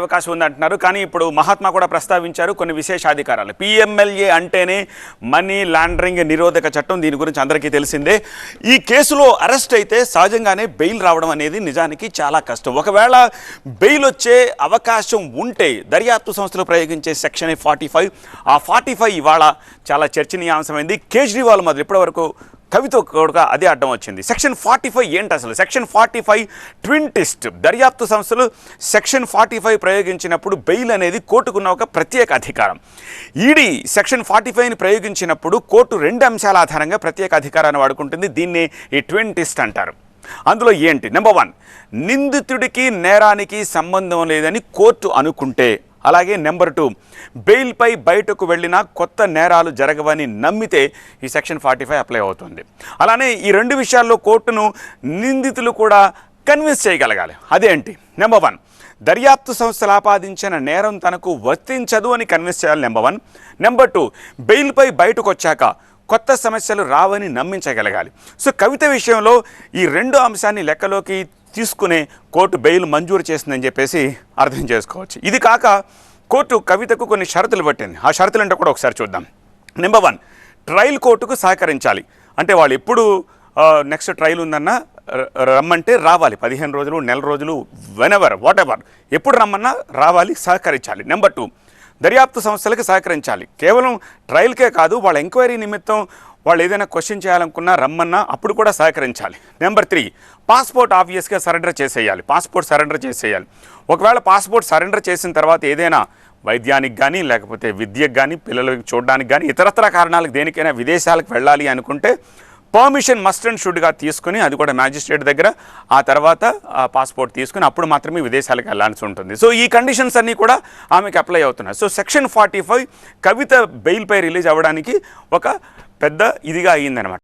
అవకాశం ఉంది అంటున్నారు కానీ ఇప్పుడు మహాత్మా కూడా ప్రస్తావించారు కొన్ని విశేషాధికారాలు. పిఎంఎల్ఏ అంటేనే మనీ లాండరింగ్ నిరోధక చట్టం దీని గురించి అందరికీ తెలిసిందే. ఈ కేసులో అరెస్ట్ అయితే సహజంగానే బెయిల్ రావడం అనేది నిజానికి చాలా కష్టం. ఒకవేళ బెయిల్ వచ్చే అవకాశం ఉంటే దర్యాప్తు సంస్థలు ప్రయోగించే సెక్షన్ ఫార్టీ ఫైవ్. ఆ ఫార్టీ ఫైవ్ ఇవాళ చాలా చర్చనీయాంశమైంది. కేజ్రీవాల్ మొదలు ఇప్పటివరకు కవిత కూడా అదే అడ్డం వచ్చింది. సెక్షన్ ఫార్టీ ఫైవ్ ఏంటి అసలు? Section forty five twin test దర్యాప్తు సంస్థలు సెక్షన్ ఫార్టీ ఫైవ్ ప్రయోగించినప్పుడు బెయిల్ అనేది కోర్టుకున్న ఒక ప్రత్యేక అధికారం. ఈడీ సెక్షన్ ఫార్టీ ఫైవ్ని ప్రయోగించినప్పుడు కోర్టు రెండు అంశాల ఆధారంగా ప్రత్యేక అధికారాన్ని వాడుకుంటుంది. దీన్నే ఈ ట్విన్ టెస్ట్ అంటారు. అందులో ఏంటి? నెంబర్ వన్ నిందితుడికి నేరానికి సంబంధం లేదని కోర్టు అనుకుంటే అలాగే నెంబర్ టూ బెయిల్పై బయటకు వెళ్ళినా కొత్త నేరాలు జరగవని నమ్మితే ఈ సెక్షన్ ఫార్టీ ఫైవ్ అప్లై అవుతుంది. అలానే ఈ రెండు విషయాల్లో కోర్టును నిందితులు కూడా కన్విన్స్ చేయగలగాలి. అదేంటి? నెంబర్ వన్ దర్యాప్తు సంస్థలు ఆపాదించిన నేరం తనకు వర్తించదు అని కన్విన్స్ చేయాలి నెంబర్ వన్. నెంబర్ టూ బెయిల్పై బయటకు వచ్చాక కొత్త సమస్యలు రావని నమ్మించగలగాలి. సో కవిత విషయంలో ఈ రెండు అంశాన్ని లెక్కలోకి తీసుకునే కోర్టు బెయిల్ మంజూరు చేసిందని చెప్పేసి అర్థం చేసుకోవచ్చు. ఇది కాక కోర్టు కవితకు కొన్ని షరతులు పెట్టింది. ఆ షరతులు అంటే కూడా ఒకసారి చూద్దాం. నెంబర్ వన్ ట్రయల్ కోర్టుకు సహకరించాలి. అంటే వాళ్ళు ఎప్పుడు నెక్స్ట్ ట్రయల్ ఉందన్నా ర- రమ్మంటే రావాలి. పదిహేను రోజులు నెల రోజులు వెనెవర్ వాట్ ఎవర్ ఎప్పుడు రమ్మన్నా రావాలి సహకరించాలి. నెంబర్ టూ దర్యాప్తు సంస్థలకు సహకరించాలి. కేవలం ట్రయల్కే కాదు వాళ్ళ ఎంక్వైరీ నిమిత్తం వాళ్ళు ఏదైనా క్వశ్చన్ చేయాలనుకున్నా రమ్మన్నా అప్పుడు కూడా సహకరించాలి. నెంబర్ త్రీ పాస్పోర్ట్ ఆబ్వియస్గా సరెండర్ చేసేయాలి. పాస్పోర్ట్ సరెండర్ చేసేయాలి. ఒకవేళ పాస్పోర్ట్ సరెండర్ చేసిన తర్వాత ఏదైనా వైద్యానికి కానీ లేకపోతే విద్యకు కానీ పిల్లలకి చూడడానికి కానీ ఇతరత్ర కారణాలకు దేనికైనా విదేశాలకు వెళ్ళాలి అనుకుంటే పర్మిషన్ మస్ట్ అండ్ షుడ్గా తీసుకుని అది కూడా మ్యాజిస్ట్రేట్ దగ్గర ఆ తర్వాత పాస్పోర్ట్ తీసుకుని అప్పుడు మాత్రమే విదేశాలకు వెళ్ళాల్సి ఉంటుంది. సో ఈ కండిషన్స్ అన్నీ కూడా ఆమెకి అప్లై అవుతున్నాయి. So section forty five Kavitha బెయిల్పై రిలీజ్ అవ్వడానికి ఒక పెద్ద ఇదిగా అయ్యిందనమాట